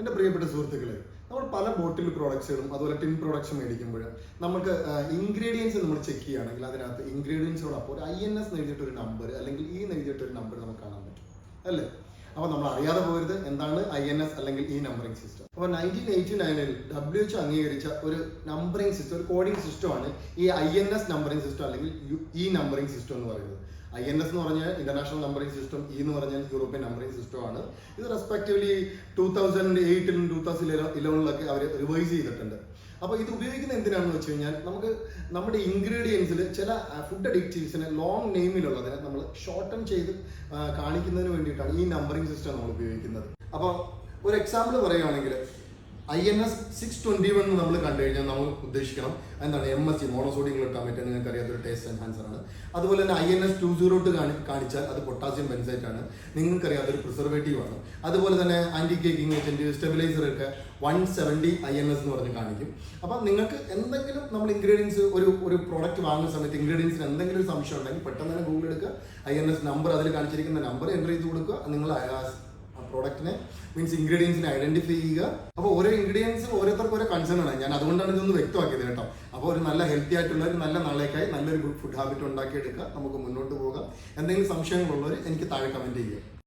എന്റെ പ്രിയപ്പെട്ട സുഹൃത്തുക്കളെ നമ്മൾ പല ബോട്ടിൽ പ്രോഡക്ട്സുകളും അതുപോലെ ടിൻ പ്രോഡക്ട്സ് മേടിക്കുമ്പോൾ നമുക്ക് ഇൻഗ്രീഡിയൻസ് നമ്മൾ ചെക്ക് ചെയ്യുകയാണെങ്കിൽ അതിനകത്ത് ഇൻഗ്രീഡിയൻസിനോടൊപ്പം ഒരു ഐ എൻ എസ് നൽകിയിട്ടൊരു നമ്പർ അല്ലെങ്കിൽ ഈ നൽകിയിട്ടൊരു നമ്പർ നമുക്ക് കാണാൻ പറ്റും. അല്ലേ? അപ്പോൾ നമ്മൾ അറിയാതെ പോകരുത്. എന്താണ് ഐ എൻ എസ് അല്ലെങ്കിൽ ഈ നമ്പറിംഗ് സിസ്റ്റം അപ്പോൾ നയന്റീൻ എയ്റ്റി നയനിൽ ഡബ്ല്യു എച്ച് അംഗീകരിച്ച ഒരു നമ്പറിംഗ് സിസ്റ്റം ഒരു കോഡിംഗ് സിസ്റ്റമാണ് ഈ I N S numbering system അല്ലെങ്കിൽ ഈ നമ്പറിംഗ് സിസ്റ്റം എന്ന് പറയുന്നത്. ഐ എൻ എസ് എന്ന് പറഞ്ഞാൽ ഇന്റർനാഷണൽ നമ്പറിംഗ് സിസ്റ്റം ഇ എന്ന് പറഞ്ഞാൽ യൂറോപ്യൻ നമ്പറിംഗ് സിസ്റ്റം ആണ്. ഇത് റെസ്പെക്റ്റീവ്ലി ടൂ തൗസൻഡ് എയ്റ്റിലും ടൂ തൗസൻഡ് ഇലവനിലൊക്കെ അവർ റിവൈസ് ചെയ്തിട്ടുണ്ട്. അപ്പോൾ ഇത് ഉപയോഗിക്കുന്നത് എന്തിനാണെന്ന് വെച്ച് കഴിഞ്ഞാൽ നമുക്ക് നമ്മുടെ ഇൻഗ്രീഡിയൻസിൽ ചില ഫുഡ് അഡിക്റ്റീവ്സിന് ലോങ് നെയിമിലുള്ളതിനെ നമ്മൾ ഷോർട്ടൺ ചെയ്ത് കാണിക്കുന്നതിന് വേണ്ടിയിട്ടാണ് ഈ നമ്പറിംഗ് സിസ്റ്റം നമ്മൾ ഉപയോഗിക്കുന്നത്. അപ്പോൾ ഒരു എക്സാമ്പിൾ പറയുകയാണെങ്കിൽ I N S six twenty one നമ്മൾ കണ്ടു കഴിഞ്ഞാൽ നമ്മൾ ഉദ്ദേശിക്കണം. എന്താണ്? M S C monosodium glutamate നിങ്ങൾക്ക് അറിയാത്തൊരു ടേസ്റ്റ് എൻഹാൻസർ ആണ്. അതുപോലെ തന്നെ I N S two zero two കാണിച്ചാൽ അത് പൊട്ടാസ്യം ബെൻസൈറ്റ് ആണ്. നിങ്ങൾക്ക് അറിയാത്തൊരു പ്രിസർവേറ്റീവ് ആണ്. അതുപോലെ തന്നെ ആന്റി കേക്കിംഗ് ഏജന്റ് സ്റ്റെബിലൈസർ ഒക്കെ one seventy I N S എന്ന് പറഞ്ഞ് കാണിക്കും. അപ്പം നിങ്ങൾക്ക് എന്തെങ്കിലും നമ്മൾ ഇൻഗ്രീഡിയൻസ് ഒരു ഒരു പ്രോഡക്റ്റ് വാങ്ങുന്ന സമയത്ത് ഇൻഗ്രീഡിയൻസിന് എന്തെങ്കിലും സംശയം ഉണ്ടെങ്കിൽ പെട്ടെന്ന് തന്നെ ഗൂഗിൾ എടുക്കുക. ഐ എൻ എസ് നമ്പർ അതിൽ കാണിച്ചിരിക്കുന്ന നമ്പർ എന്റർ ചെയ്ത് കൊടുക്കുക. നിങ്ങൾ പ്രോഡക്റ്റിനെ മീൻസ് ഇൻഗ്രീഡിയൻസിനെ ഐഡന്റിഫൈ ചെയ്യുക. അപ്പോൾ ഓരോ ഇൻഗ്രീഡിയൻസും ഓരോരുത്തർക്കും ഓരോ കൺസേൺ ആണ്. ഞാൻ അതുകൊണ്ടാണ് ഇതൊന്ന് വ്യക്തമാക്കിയത് കേട്ടോ. അപ്പോൾ ഒരു നല്ല ഹെൽത്തി ആയിട്ടുള്ള ഒരു നല്ല നാളേക്കായി നല്ലൊരു ഫുഡ് ഹാബിറ്റ് ഉണ്ടാക്കിയെടുക്കുക. നമുക്ക് മുന്നോട്ട് പോകാം. എന്തെങ്കിലും സംശയങ്ങളുള്ളവർ എനിക്ക് താഴെ കമന്റ് ചെയ്യുക.